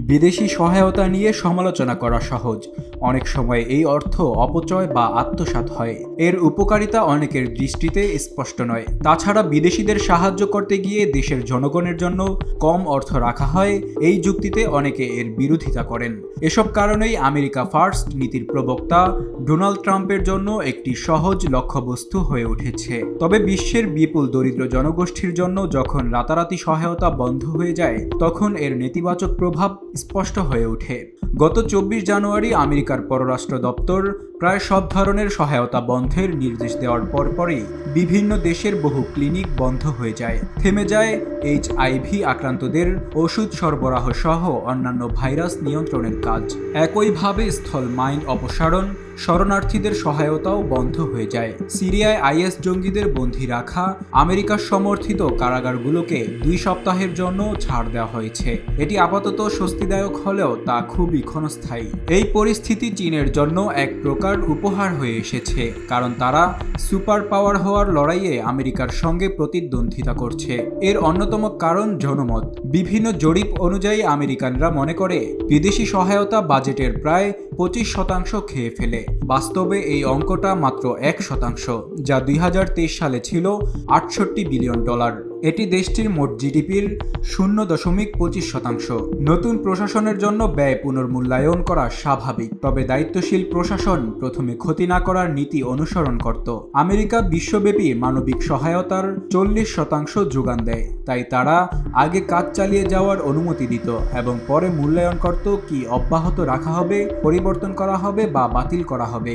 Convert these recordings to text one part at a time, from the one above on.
বিদেশি সহায়তা নিয়ে সমালোচনা করা সহজ। অনেক সময় এই অর্থ অপচয় বা আত্মসাৎ হয়। এর উপকারিতা অনেকের দৃষ্টিতে স্পষ্ট নয়। তাছাড়া বিদেশিদের সাহায্য করতে গিয়ে দেশের জনগণের জন্য কম অর্থ রাখা হয়, এই যুক্তিতে অনেকে এর বিরোধিতা করেন। এসব কারণেই আমেরিকা ফার্স্ট নীতির প্রবক্তা ডোনাল্ড ট্রাম্পের জন্য একটি সহজ লক্ষ্যবস্তু হয়ে উঠেছে। তবে বিশ্বের বিপুল দরিদ্র জনগোষ্ঠীর জন্য যখন রাতারাতি সহায়তা বন্ধ হয়ে যায়, তখন এর নেতিবাচক প্রভাব স্পষ্ট হয়ে ওঠে। গত চব্বিশ জানুয়ারি আমেরিকার পররাষ্ট্র দপ্তর প্রায় সব ধরনের সহায়তা বন্ধের নির্দেশ দেওয়ার পরপরই বিভিন্ন দেশের বহু ক্লিনিক বন্ধ হয়ে যায়। থেমে যায় এইচ আইভি আক্রান্তদের ওষুধ সরবরাহ সহ অন্যান্য ভাইরাস নিয়ন্ত্রণের কাজ। একইভাবে স্থল মাইন অপসারণ, শরণার্থীদের সহায়তাও বন্ধ হয়ে যায়। সিরিয়ায় আইএস জঙ্গিদের বন্দী রাখা, আমেরিকার সমর্থিত কারাগারগুলোকে দুই সপ্তাহের জন্য ছাড় দেওয়া হয়েছে। এটি আপাতত স্বস্তিদায়ক হলেও তা খুবই ক্ষণস্থায়ী। এই পরিস্থিতি চীনের জন্য এক প্রকার উপহার হয়ে এসেছে, কারণ তারা সুপার পাওয়ার হওয়ার লড়াইয়ে আমেরিকার সঙ্গে প্রতিদ্বন্দ্বিতা করছে। এর অন্যতম কারণ জনমত। বিভিন্ন জরিপ অনুযায়ী আমেরিকানরা মনে করে, বিদেশি সহায়তা বাজেটের প্রায় পঁচিশ শতাংশ খেয়ে ফেলে। বাস্তবে এই অঙ্কটা মাত্র এক শতাংশ, যা দুই হাজার তেইশ সালে ছিল আটষট্টি বিলিয়ন ডলার। এটি দেশটির মোট জিডিপির শূন্য দশমিক পঁচিশ শতাংশ। নতুন প্রশাসনের জন্য ব্যয় পুনর্মূল্যায়ন করা স্বাভাবিক, তবে দায়িত্বশীল প্রশাসন প্রথমে ক্ষতি না করার নীতি অনুসরণ করত। আমেরিকা বিশ্বব্যাপী মানবিক সহায়তার চল্লিশ শতাংশ যোগান দেয়, তাই তারা আগে কাজ চালিয়ে যাওয়ার অনুমতি দিত এবং পরে মূল্যায়ন করত কি অব্যাহত রাখা হবে, পরিবর্তন করা হবে বা বাতিল করা হবে।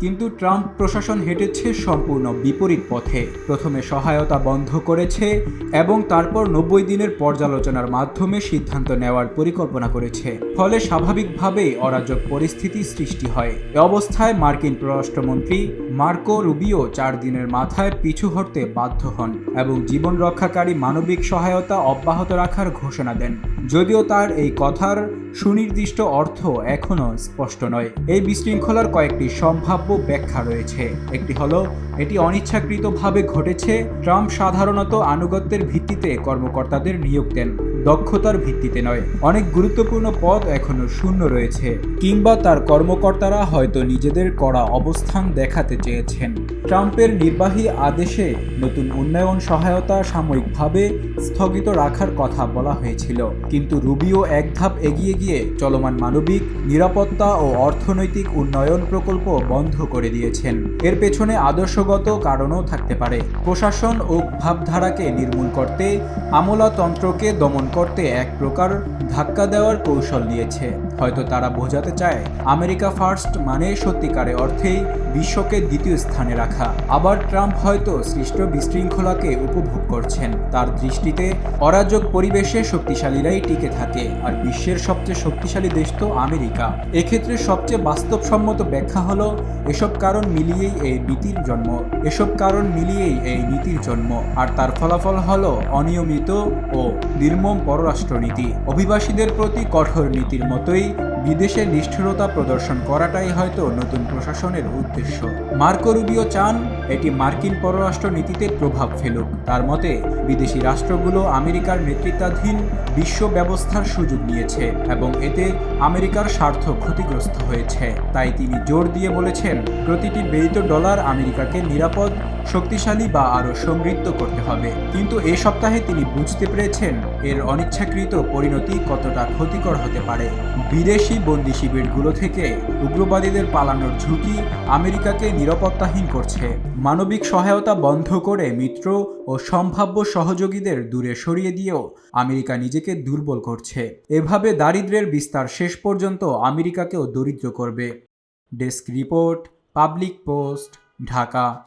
কিন্তু ট্রাম্প প্রশাসন হেঁটেছে সম্পূর্ণ বিপরীত পথে। প্রথমে সহায়তা বন্ধ করেছে এবং তারপর নব্বই দিনের পর্যালোচনার মাধ্যমে সিদ্ধান্ত নেওয়ার পরিকল্পনা করেছে। ফলে স্বাভাবিকভাবেই অরাজক পরিস্থিতি সৃষ্টি হয়। এ অবস্থায় মার্কিন পররাষ্ট্রমন্ত্রী মার্কো রুবিও চার দিনের মাথায় পিছু হটতে বাধ্য হন এবং জীবন রক্ষাকারী মানবিক সহায়তা অব্যাহত রাখার ঘোষণা দেন। যদিও তার এই কথার সুনির্দিষ্ট অর্থ এখনও স্পষ্ট নয়। এই বিশৃঙ্খলার কয়েকটি সম্ভাব্য ব্যাখ্যা রয়েছে। একটি হলো, এটি অনিচ্ছাকৃতভাবে ঘটেছে। ট্রাম্প সাধারণত আনুগত্যের ভিত্তিতে কর্মকর্তাদের নিয়োগ দেন, দক্ষতার ভিত্তিতে নয়। অনেক গুরুত্বপূর্ণ পদ এখনও শূন্য রয়েছে, কিংবা তার কর্মকর্তারা হয়তো নিজেদের করা অবস্থান দেখাতে চেয়েছেন। ট্রাম্পের নির্বাহী আদেশে নতুন উন্নয়ন সহায়তা সাময়িকভাবে স্থগিত রাখার কথা বলা হয়েছিল। কিন্তু রুবিও এক ধাপ এগিয়ে গিয়ে চলমান মানবিক, নিরাপত্তা ও অর্থনৈতিক উন্নয়ন প্রকল্প বন্ধ করে দিয়েছেন। এর পেছনে আদর্শগত কারণও থাকতে পারে। প্রশাসন ও ভাবধারাকে নির্মূল করতে আমলাতন্ত্রকে দমন করতে এক প্রকার ধাক্কা দেওয়ার কৌশল নিয়েছে হয়তো তারা বোঝাতে চায়, আমেরিকা ফার্স্ট মানে সত্যিকারে অর্থেই বিশ্বকে দ্বিতীয় স্থানে রাখা। আবার ট্রাম্প হয়তো সৃষ্ট বিশৃঙ্খলাকে উপভোগ করছেন। তার দৃষ্টিতে অরাজক পরিবেশে শক্তিশালীরাই টিকে থাকে, আর বিশ্বের সবচেয়ে শক্তিশালী দেশ তো আমেরিকা। এক্ষেত্রে সবচেয়ে বাস্তবসম্মত ব্যাখ্যা হলো এসব কারণ মিলিয়েই এই নীতির জন্ম। এসব কারণ মিলিয়েই এই নীতির জন্ম। আর তার ফলাফল হলো অনিয়মিত ও নির্মম পররাষ্ট্রনীতি। অভিবাসীদের প্রতি কঠোর নীতির মতোই বিদেশে নিষ্ঠুরতা প্রদর্শন করাটাই হয়তো নতুন প্রশাসনের উদ্দেশ্য। মার্কো রুবিও চান এটি মার্কিন পররাষ্ট্র নীতিতে প্রভাব ফেলুক। তার মতে, বিদেশি রাষ্ট্রগুলো আমেরিকার নেতৃত্বাধীন বিশ্ব ব্যবস্থার সুযোগ নিয়েছে এবং এতে আমেরিকার স্বার্থ ক্ষতিগ্রস্ত হয়েছে। তাই তিনি জোর দিয়ে বলেছেন, প্রতিটি ব্যয়িত ডলার আমেরিকাকে নিরাপদ, শক্তিশালী বা আরও সমৃদ্ধ করতে হবে। কিন্তু এ সপ্তাহে তিনি বুঝতে পেরেছেন, এর অনিচ্ছাকৃত পরিণতি কতটা ক্ষতিকর হতে পারে। বিদেশি বন্দি শিবিরগুলো থেকে উগ্রবাদীদের পালানোর ঝুঁকি আমেরিকাকে নিরাপত্তাহীন করছে। মানবিক সহায়তা বন্ধ করে মিত্র ও সম্ভাব্য সহযোগীদের দূরে সরিয়ে দিয়েও আমেরিকা নিজেকে দুর্বল করছে। এভাবে দারিদ্র্যের বিস্তার শেষ পর্যন্ত আমেরিকাকেও দরিদ্র করবে। Desk report, public post, Dhaka.